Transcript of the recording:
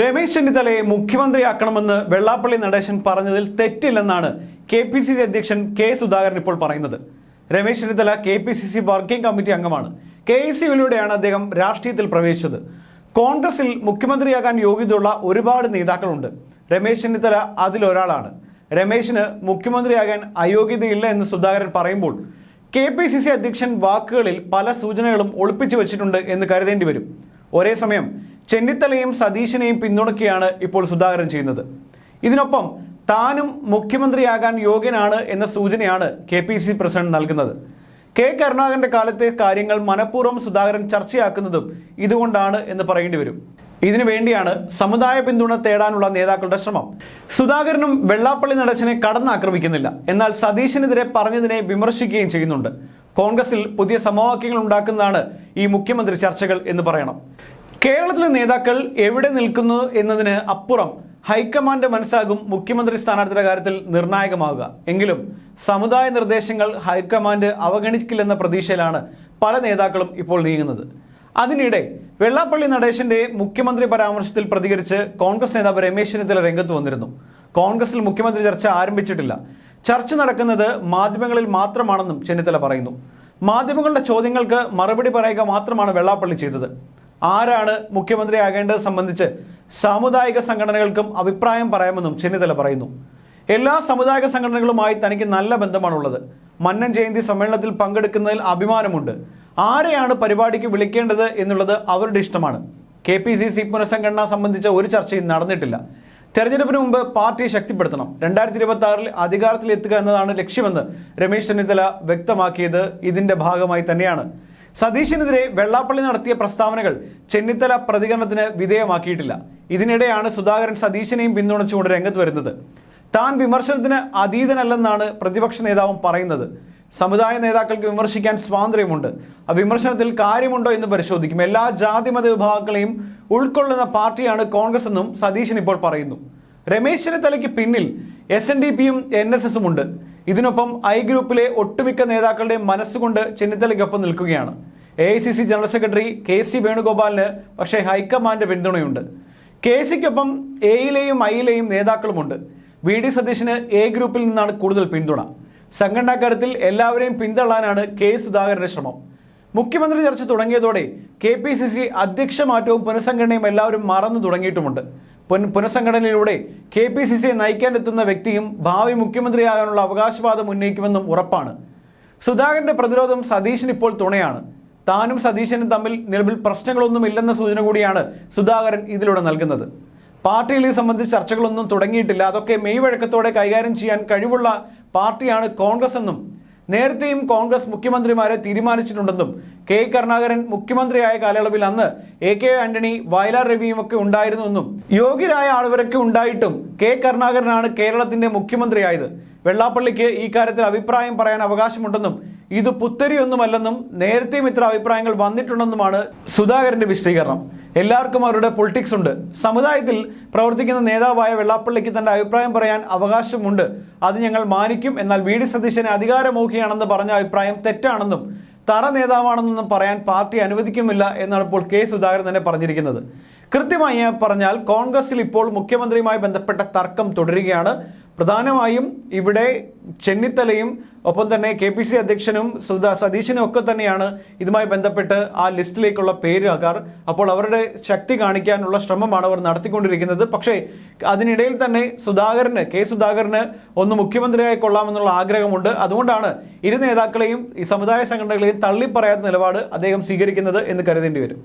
രമേശ് ചെന്നിത്തലയെ മുഖ്യമന്ത്രിയാക്കണമെന്ന് വെള്ളാപ്പള്ളി നടേശൻ പറഞ്ഞതിൽ തെറ്റില്ലെന്നാണ് K P C C അധ്യക്ഷൻ കെ സുധാകരൻ ഇപ്പോൾ പറയുന്നത്. Ramesh Chennithala K P C C working committee അംഗമാണ്. കെ എസ് യുവിലൂടെയാണ് അദ്ദേഹം രാഷ്ട്രീയത്തിൽ പ്രവേശിച്ചത്. കോൺഗ്രസിൽ മുഖ്യമന്ത്രിയാകാൻ യോഗ്യതയുള്ള ഒരുപാട് നേതാക്കളുണ്ട്. രമേശ് ചെന്നിത്തല അതിലൊരാളാണ്. രമേശിന് മുഖ്യമന്ത്രിയാകാൻ അയോഗ്യതയില്ല എന്ന് സുധാകരൻ പറയുമ്പോൾ കെ പി സി സി അധ്യക്ഷൻ വാക്കുകളിൽ പല സൂചനകളും ഒളിപ്പിച്ചു വെച്ചിട്ടുണ്ട് എന്ന് കരുതേണ്ടി വരും. ഒരേ സമയം ചെന്നിത്തലയും സതീശനെയും പിന്തുണയ്ക്കുകയാണ് ഇപ്പോൾ സുധാകരൻ ചെയ്യുന്നത്. ഇതിനൊപ്പം താനും മുഖ്യമന്ത്രിയാകാൻ യോഗ്യനാണ് എന്ന സൂചനയാണ് കെ പി സി പ്രസിഡന്റ് നൽകുന്നത്. കെ കരുണാകരന്റെ കാലത്തെ കാര്യങ്ങൾ മനഃപൂർവം സുധാകരൻ ചർച്ചയാക്കുന്നതും ഇതുകൊണ്ടാണ് എന്ന് പറയേണ്ടി വരും. ഇതിനു വേണ്ടിയാണ് സമുദായ പിന്തുണ തേടാനുള്ള നേതാക്കളുടെ ശ്രമം. സുധാകരനും വെള്ളാപ്പള്ളി നടേശനെ കടന്നാക്രമിക്കുന്നില്ല. എന്നാൽ സതീശനെതിരെ പറഞ്ഞതിനെ വിമർശിക്കുകയും ചെയ്യുന്നുണ്ട്. കോൺഗ്രസിൽ പുതിയ സമവാക്യങ്ങൾ ഉണ്ടാക്കുന്നതാണ് ഈ മുഖ്യമന്ത്രി ചർച്ചകൾ എന്ന് പറയണം. കേരളത്തിലെ നേതാക്കൾ എവിടെ നിൽക്കുന്നു എന്നതിന് അപ്പുറം ഹൈക്കമാൻഡ് മനസ്സാകും മുഖ്യമന്ത്രി സ്ഥാനാർത്ഥിയുടെ കാര്യത്തിൽ നിർണായകമാവുക. എങ്കിലും സമുദായ നിർദ്ദേശങ്ങൾ ഹൈക്കമാൻഡ് അവഗണിക്കില്ലെന്ന പ്രതീക്ഷയിലാണ് പല നേതാക്കളും ഇപ്പോൾ നീങ്ങുന്നത്. അതിനിടെ വെള്ളാപ്പള്ളി നടേശന്റെ മുഖ്യമന്ത്രി പരാമർശത്തിൽ പ്രതികരിച്ച് കോൺഗ്രസ് നേതാവ് രമേശ് ചെന്നിത്തല രംഗത്ത് വന്നിരുന്നു. കോൺഗ്രസിൽ മുഖ്യമന്ത്രി ചർച്ച ആരംഭിച്ചിട്ടില്ല. ചർച്ച നടക്കുന്നത് മാധ്യമങ്ങളിൽ മാത്രമാണെന്നും ചെന്നിത്തല പറയുന്നു. മാധ്യമങ്ങളുടെ ചോദ്യങ്ങൾക്ക് മറുപടി പറയുക മാത്രമാണ് വെള്ളാപ്പള്ളി ചെയ്തത്. ആരാണ് മുഖ്യമന്ത്രിയാകേണ്ടത് സംബന്ധിച്ച് സാമുദായിക സംഘടനകൾക്കും അഭിപ്രായം പറയാമെന്നും ചെന്നിത്തല പറയുന്നു. എല്ലാ സമുദായിക സംഘടനകളുമായി തനിക്ക് നല്ല ബന്ധമാണുള്ളത്. മന്നൻ ജയന്തി സമ്മേളനത്തിൽ പങ്കെടുക്കുന്നതിൽ അഭിമാനമുണ്ട്. ആരെയാണ് പരിപാടിക്ക് വിളിക്കേണ്ടത് എന്നുള്ളത് അവരുടെ ഇഷ്ടമാണ്. കെ പി സി സി പുനഃസംഘടന സംബന്ധിച്ച ഒരു ചർച്ചയും നടന്നിട്ടില്ല. തെരഞ്ഞെടുപ്പിന് മുമ്പ് പാർട്ടിയെ ശക്തിപ്പെടുത്തണം. രണ്ടായിരത്തി ഇരുപത്തി ആറിൽ അധികാരത്തിലെത്തുക എന്നതാണ് ലക്ഷ്യമെന്ന് രമേശ് ചെന്നിത്തല വ്യക്തമാക്കിയത് ഇതിന്റെ ഭാഗമായി തന്നെയാണ്. സതീശിനെതിരെ വെള്ളാപ്പള്ളി നടത്തിയ പ്രസ്താവനകൾ ചെന്നിത്തല പ്രതികരണത്തിന് വിധേയമാക്കിയിട്ടില്ല. ഇതിനിടെയാണ് സുധാകരൻ സതീശനെയും പിന്തുണച്ചുകൊണ്ട് രംഗത്ത് വരുന്നത്. താൻ വിമർശനത്തിന് അതീതനല്ലെന്നാണ് പ്രതിപക്ഷ നേതാവും പറയുന്നത്. സമുദായ നേതാക്കൾക്ക് വിമർശിക്കാൻ സ്വാതന്ത്ര്യമുണ്ട്. ആ വിമർശനത്തിൽ കാര്യമുണ്ടോ എന്ന് പരിശോധിക്കും. എല്ലാ ജാതിമത വിഭാഗങ്ങളെയും ഉൾക്കൊള്ളുന്ന പാർട്ടിയാണ് കോൺഗ്രസ് എന്നും സതീശൻ ഇപ്പോൾ പറയുന്നു. രമേശ് ചെന്നിത്തലയ്ക്ക് പിന്നിൽ എസ് എൻ ഡി പിയും എൻ എസ് എസും ഉണ്ട്. ഇതിനൊപ്പം ഐ ഗ്രൂപ്പിലെ ഒട്ടുമിക്ക നേതാക്കളുടെ മനസ്സുകൊണ്ട് ചെന്നിത്തലയ്ക്കൊപ്പം നിൽക്കുകയാണ്. A I C C general secretary K C വേണുഗോപാലിന് പക്ഷേ ഹൈക്കമാൻഡ് പിന്തുണയുണ്ട്. കെ സിക്കൊപ്പം എയിലെയും ഐയിലെയും നേതാക്കളുമുണ്ട്. വി ഡി സതീശന് എ ഗ്രൂപ്പിൽ നിന്നാണ് കൂടുതൽ പിന്തുണ. സംഘടനാ കാര്യത്തിൽ എല്ലാവരെയും പിന്തള്ളാനാണ് കെ സുധാകരന്റെ ശ്രമം. മുഖ്യമന്ത്രി ചർച്ച തുടങ്ങിയതോടെ കെ പി സി സി അധ്യക്ഷ മാറ്റവും പുനഃസംഘടനയും എല്ലാവരും മറന്നു തുടങ്ങിയിട്ടുമുണ്ട്. പുനഃസംഘടനയിലൂടെ കെ പി സി സിയെ നയിക്കാനെത്തുന്ന വ്യക്തിയും ഭാവി മുഖ്യമന്ത്രിയാകാനുള്ള അവകാശവാദം ഉന്നയിക്കുമെന്നും ഉറപ്പാണ്. സുധാകരന്റെ പ്രതിരോധം സതീശൻ ഇപ്പോൾ തുണയാണ്. താനും സതീശനും തമ്മിൽ നിലവിൽ പ്രശ്നങ്ങളൊന്നും ഇല്ലെന്ന സൂചന കൂടിയാണ് സുധാകരൻ ഇതിലൂടെ നൽകുന്നത്. പാർട്ടിയിൽ ഇത് സംബന്ധിച്ച് ചർച്ചകളൊന്നും തുടങ്ങിയിട്ടില്ല. അതൊക്കെ മെയ് വഴക്കത്തോടെ കൈകാര്യം ചെയ്യാൻ കഴിവുള്ള പാർട്ടിയാണ് കോൺഗ്രസ് എന്നും നേരത്തെയും കോൺഗ്രസ് മുഖ്യമന്ത്രിമാരെ തീരുമാനിച്ചിട്ടുണ്ടെന്നും കെ കരുണാകരൻ മുഖ്യമന്ത്രിയായ കാലയളവിൽ അന്ന് എ കെ ആന്റണി വയലാർ രവിയും ഒക്കെ ഉണ്ടായിരുന്നുവെന്നും യോഗ്യരായ ആളുവരൊക്കെ ഉണ്ടായിട്ടും കെ കരുണാകരനാണ് കേരളത്തിന്റെ മുഖ്യമന്ത്രിയായത്. വെള്ളാപ്പള്ളിക്ക് ഈ കാര്യത്തിൽ അഭിപ്രായം പറയാൻ അവകാശമുണ്ടെന്നും ഇത് പുത്തരിയൊന്നുമല്ലെന്നും നേരത്തെയും ഇത്ര അഭിപ്രായങ്ങൾ വന്നിട്ടുണ്ടെന്നുമാണ് സുധാകരന്റെ വിശദീകരണം. എല്ലാവർക്കും അവരുടെ പൊളിറ്റിക്സ് ഉണ്ട്. സമുദായത്തിൽ പ്രവർത്തിക്കുന്ന നേതാവായ വെള്ളാപ്പള്ളിക്ക് തന്റെ അഭിപ്രായം പറയാൻ അവകാശമുണ്ട്. അത് ഞങ്ങൾ മാനിക്കും. എന്നാൽ വി ഡി സതീശനെ അധികാരമോഹിയാണെന്ന് പറഞ്ഞ അഭിപ്രായം തെറ്റാണെന്നും തറ നേതാവാണെന്നൊന്നും പറയാൻ പാർട്ടി അനുവദിക്കുമില്ല എന്നാണ് ഇപ്പോൾ കെ സുധാകരൻ തന്നെ പറഞ്ഞിരിക്കുന്നത്. കൃത്യമായി പറഞ്ഞാൽ കോൺഗ്രസിൽ ഇപ്പോൾ മുഖ്യമന്ത്രിയുമായി ബന്ധപ്പെട്ട തർക്കം തുടരുകയാണ്. പ്രധാനമായും ഇവിടെ ചെന്നിത്തലയും ഒപ്പം തന്നെ കെ പി സി അധ്യക്ഷനും സുധാ സതീശനും ഒക്കെ തന്നെയാണ് ഇതുമായി ബന്ധപ്പെട്ട് ആ ലിസ്റ്റിലേക്കുള്ള പേര് ആക്കാർ അപ്പോൾ അവരുടെ ശക്തി കാണിക്കാനുള്ള ശ്രമമാണ് അവർ നടത്തിക്കൊണ്ടിരിക്കുന്നത്. പക്ഷേ അതിനിടയിൽ തന്നെ സുധാകരന് കെ സുധാകരന് ഒന്ന് മുഖ്യമന്ത്രിയായി കൊള്ളാമെന്നുള്ള ആഗ്രഹമുണ്ട്. അതുകൊണ്ടാണ് ഇരു നേതാക്കളെയും ഈ സമുദായ സംഘടനകളെയും തള്ളിപ്പറയാത്ത നിലപാട് അദ്ദേഹം സ്വീകരിക്കുന്നത് എന്ന് കരുതേണ്ടി വരും.